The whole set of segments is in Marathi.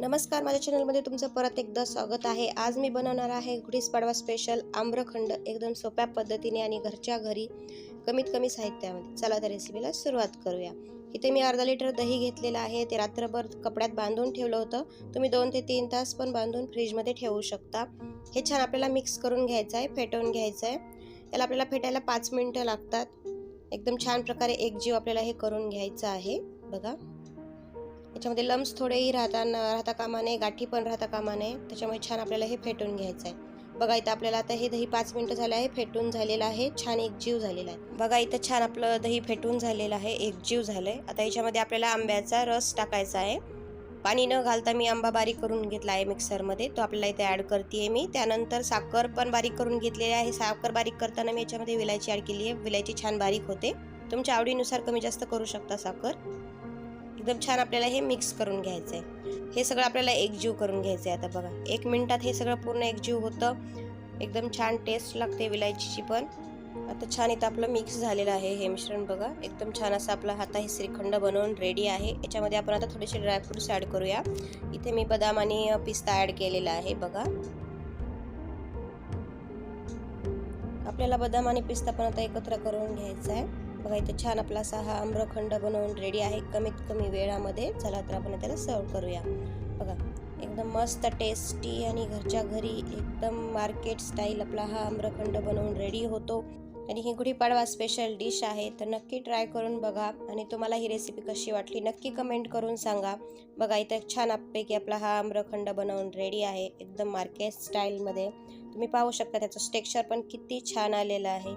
नमस्कार माझ्या चॅनलमध्ये तुमचं परत एकदा स्वागत आहे. आज मी बनवणार आहे गुढीसपाडवा स्पेशल आम्रखंड एकदम सोप्या पद्धतीने आणि घरच्या घरी कमीत कमी साहित्यामध्ये. चला त्या रेसिपीला सुरुवात करूया. इथे मी अर्धा लिटर दही घेतलेलं आहे. ते रात्रभर कपड्यात बांधून ठेवलं होतं. तुम्ही दोन ते तीन तास पण बांधून फ्रीजमध्ये ठेवू शकता. हे छान आपल्याला मिक्स करून घ्यायचं आहे फेटवून घ्यायचं आहे त्याला आपल्याला फेटायला पाच मिनटं लागतात. एकदम छान प्रकारे एकजीव आपल्याला हे करून घ्यायचं आहे. बघा. याच्यामध्ये लम्स थोडेही राहता न राहता कामा नये गाठी पण राहता कामा नये त्याच्यामुळे छान आपल्याला हे फेटून घ्यायचं आहे बघा इथं आपल्याला आता हे दही पाच मिनटं झालं आहे फेटून झालेलं आहे छान एक जीव झालेला आहे. बघा इथं छान आपलं दही फेटून झालेलं आहे एक जीव झालं आहे आता याच्यामध्ये आपल्याला आंब्याचा रस टाकायचा आहे. पाणी न घालता मी आंबा बारीक करून घेतला आहे मिक्सरमध्ये. तो आपल्याला इथे ॲड करते मी. त्यानंतर साखर पण बारीक करून घेतलेली आहे. साखर बारीक करताना मी याच्यामध्ये विलायची ॲड केली आहे विलायची छान बारीक होते. तुमच्या आवडीनुसार कमी जास्त करू शकता साखर. एकदम छान आपल्याला हे मिक्स करून घ्यायचं आहे हे सगळं आपल्याला एकजीव करून घ्यायचं आहे आता बघा. एक मिनटात हे सगळं पूर्ण एकजीव होतं. एकदम छान टेस्ट लागते विलायचीची पण. आता छान इथं आपलं मिक्स झालेलं आहे हे मिश्रण बघा. एकदम छान असं आपला हाता हे श्रीखंड बनवून रेडी आहे. याच्यामध्ये आपण आता थोडेसे ड्रायफ्रुट्स ॲड करूया. इथे मी बदाम आणि पिस्ता ॲड केलेला आहे बघा. आपल्याला बदाम आणि पिस्ता पण आता एकत्र करून घ्यायचा आहे बघा इथे छान आपला असा हा आम्रखंड बनवून रेडी आहे. कमीत कमी वेळामध्ये. चला तर आपण त्याला सर्व करूया. बघा एकदम मस्त टेस्टी आणि घरच्या घरी एकदम मार्केट स्टाईल आपला हा आम्रखंड बनवून रेडी होतो. आणि ही गुढीपाडवा स्पेशल डिश आहे. तर नक्की ट्राय करून बघा. आणि तुम्हाला ही रेसिपी कशी वाटली नक्की कमेंट करून सांगा. बघा इथं छान आपपैकी आपला हा आम्रखंड बनवून रेडी आहे एकदम मार्केट स्टाईलमध्ये तुम्ही पाहू शकता त्याचं टेक्स्चर पण किती छान आलेलं आहे.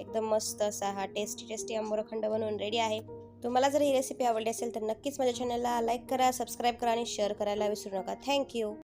एकदम मस्त असा हा टेस्टी टेस्टी आम्रखंड बनवून रेडी आहे. तुम्हाला जर ही रेसिपी आवडली असेल तर नक्कीच माझ्या चॅनलला लाईक करा सबस्क्राईब करा आणि शेअर करायला विसरू नका. थँक्यू